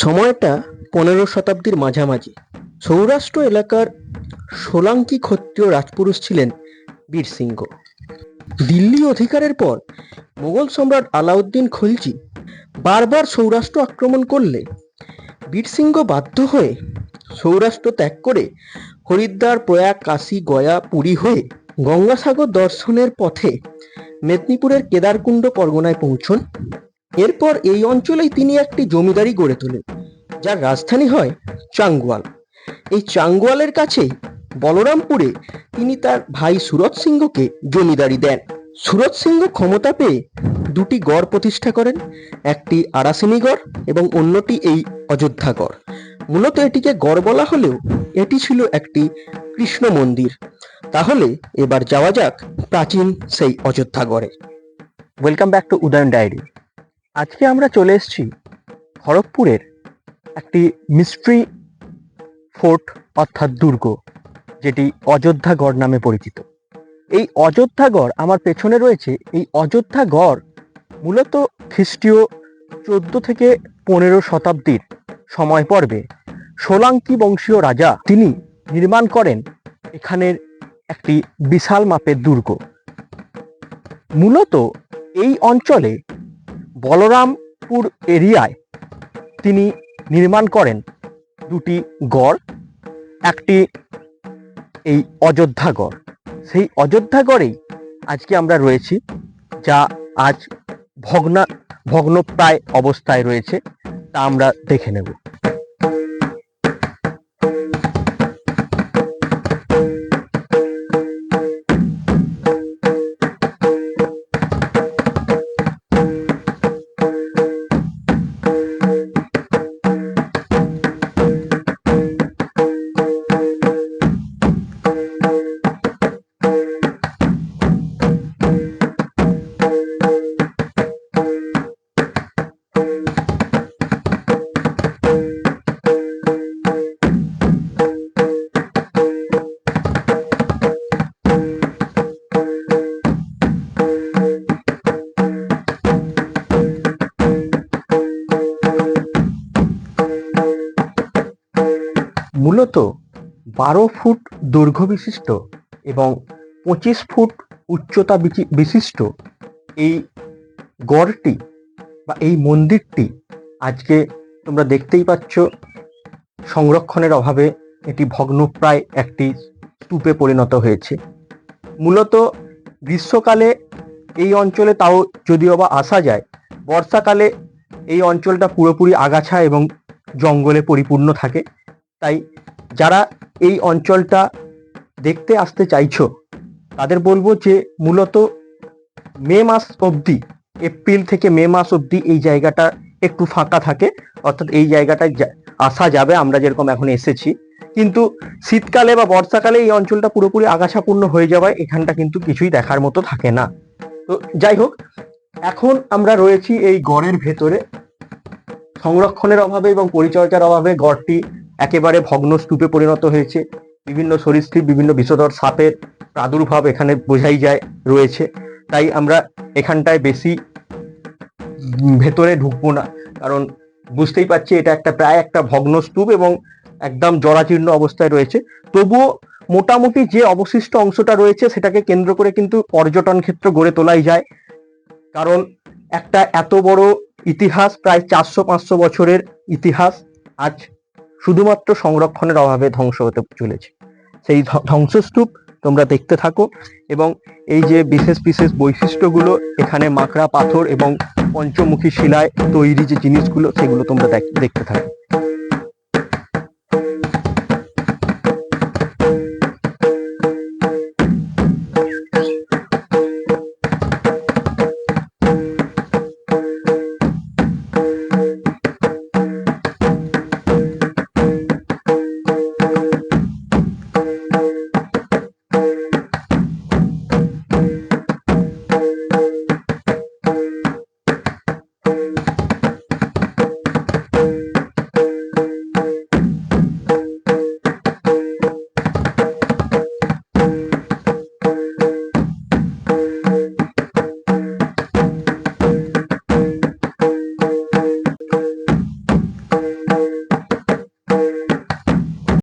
সময়টা পনেরো শতাব্দীর মাঝামাঝি। সৌরাষ্ট্র এলাকার সোলাঙ্কি ক্ষত্রিয় রাজপুরুষ ছিলেন বীরসিংহ দিল্লি অধিকারের পর মোগল সম্রাট আলাউদ্দিন খলজি বারবার সৌরাষ্ট্র আক্রমণ করলে বীরসিংহ বাধ্য হয়ে সৌরাষ্ট্র ত্যাগ করে হরিদ্বার, প্রয়াগ, কাশী, গয়া, পুরী হয়ে গঙ্গাসাগর দর্শনের পথে মেদিনীপুরের কেদারকুণ্ড পরগনায় পৌঁছন। এরপর এই অঞ্চলেই তিনি একটি জমিদারি গড়ে তোলেন, যার রাজধানী হয় চাঙ্গুয়াল। এই চাঙ্গুয়ালের কাছে বলরামপুরে তিনি তার ভাই সুরত সিংহকে জমিদারি দেন। সুরত সিংহ ক্ষমতা পেয়ে দুটি গড় প্রতিষ্ঠা করেন, একটি আরাসিনী গড় এবং অন্যটি এই অযোধ্যা গড়। মূলত এটিকে গড় বলা হলেও এটি ছিল একটি কৃষ্ণ মন্দির। তাহলে এবার যাওয়া যাক প্রাচীন সেই অযোধ্যা গড়ে। Welcome back to Udayan diary আজকে আমরা চলে এসেছি খড়গপুরের একটি মিস্ট্রি ফোর্ট অর্থাৎ দুর্গ, যেটি অযোধ্যাগড় নামে পরিচিত। এই অযোধ্যাগড় আমার পেছনে রয়েছে, এই অযোধ্যাগড় মূলত খ্রিস্টীয় চোদ্দ থেকে পনেরো শতাব্দীর সময় পর্বে সোলাঙ্কি বংশীয় রাজা তিনি নির্মাণ করেন এখানের একটি বিশাল মাপের দুর্গ। মূলত এই অঞ্চলে বলরামপুর এরিয়ায় তিনি নির্মাণ করেন দুটি গড়। একটি এই অযোধ্যা গড়। সেই অযোধ্যা গড়েই আজকে আমরা রয়েছি, যা আজ ভগ্না, ভগ্নপ্রায় অবস্থায় রয়েছে, তা আমরা দেখে নেব। মূলত বারো ফুট দৈর্ঘ্য বিশিষ্ট এবং পঁচিশ ফুট উচ্চতা বিশিষ্ট এই গড়টি বা এই মন্দিরটি আজকে তোমরা দেখতেই পাচ্ছ। সংরক্ষণের অভাবে এটি ভগ্নপ্রায় একটি স্তূপে পরিণত হয়েছে। মূলত গ্রীষ্মকালে এই অঞ্চলে তাও যদিও বা আসা যায়, বর্ষাকালে এই অঞ্চলটা পুরোপুরি আগাছা এবং জঙ্গলে পরিপূর্ণ থাকে। তাই যারা এই অঞ্চলটা দেখতে আসতে চাইছো, তাদের বলব যে মূলত মে মাস অবধি, এপ্রিল থেকে মে মাস অবধি এই জায়গাটা একটু ফাঁকা থাকে। অর্থাৎ এই জায়গাটায় আসা যাবে, আমরা যেরকম এখন এসেছি। কিন্তু শীতকালে বা বর্ষাকালে এই অঞ্চলটা পুরোপুরি আগাছাপূর্ণ হয়ে যাওয়ায় এখানটা কিন্তু কিছুই দেখার মতো থাকে না। তো যাই হোক, এখন আমরা রয়েছি এই গড়ের ভেতরে। সংরক্ষণের অভাবে এবং পরিচর্যার অভাবে গড়টি একেবারে ভগ্ন স্তূপে পরিণত হয়েছে। বিভিন্ন সরীসৃপ, বিভিন্ন বিষধর সাপের প্রাদুর্ভাব এখানে বোঝাই যায়, রয়েছে। তাই আমরা এখানটায় বেশি ভেতরে ঢুকবো না। কারণ বুঝতেই পারছি এটা একটা প্রায় একটা ভগ্ন স্তূপ এবং একদম জরাজীর্ণ অবস্থায় রয়েছে। তবুও মোটামুটি যে অবশিষ্ট অংশটা রয়েছে সেটাকে কেন্দ্র করে কিন্তু পর্যটন ক্ষেত্র গড়ে তোলাই যায়। কারণ একটা এত বড় ইতিহাস, প্রায় চারশো পাঁচশো বছরের ইতিহাস আজ শুধুমাত্র সংরক্ষণের অভাবে ধ্বংস হতে চলেছে। সেই ধ্বংসস্তূপ তোমরা দেখতে থাকো এবং এই যে বিশেষ বিশেষ বৈশিষ্ট্যগুলো এখানে মাকড়া, পাথর এবং পঞ্চমুখী শিলায় তৈরি যে জিনিসগুলো, সেগুলো তোমরা দেখ- দেখতে থাকো।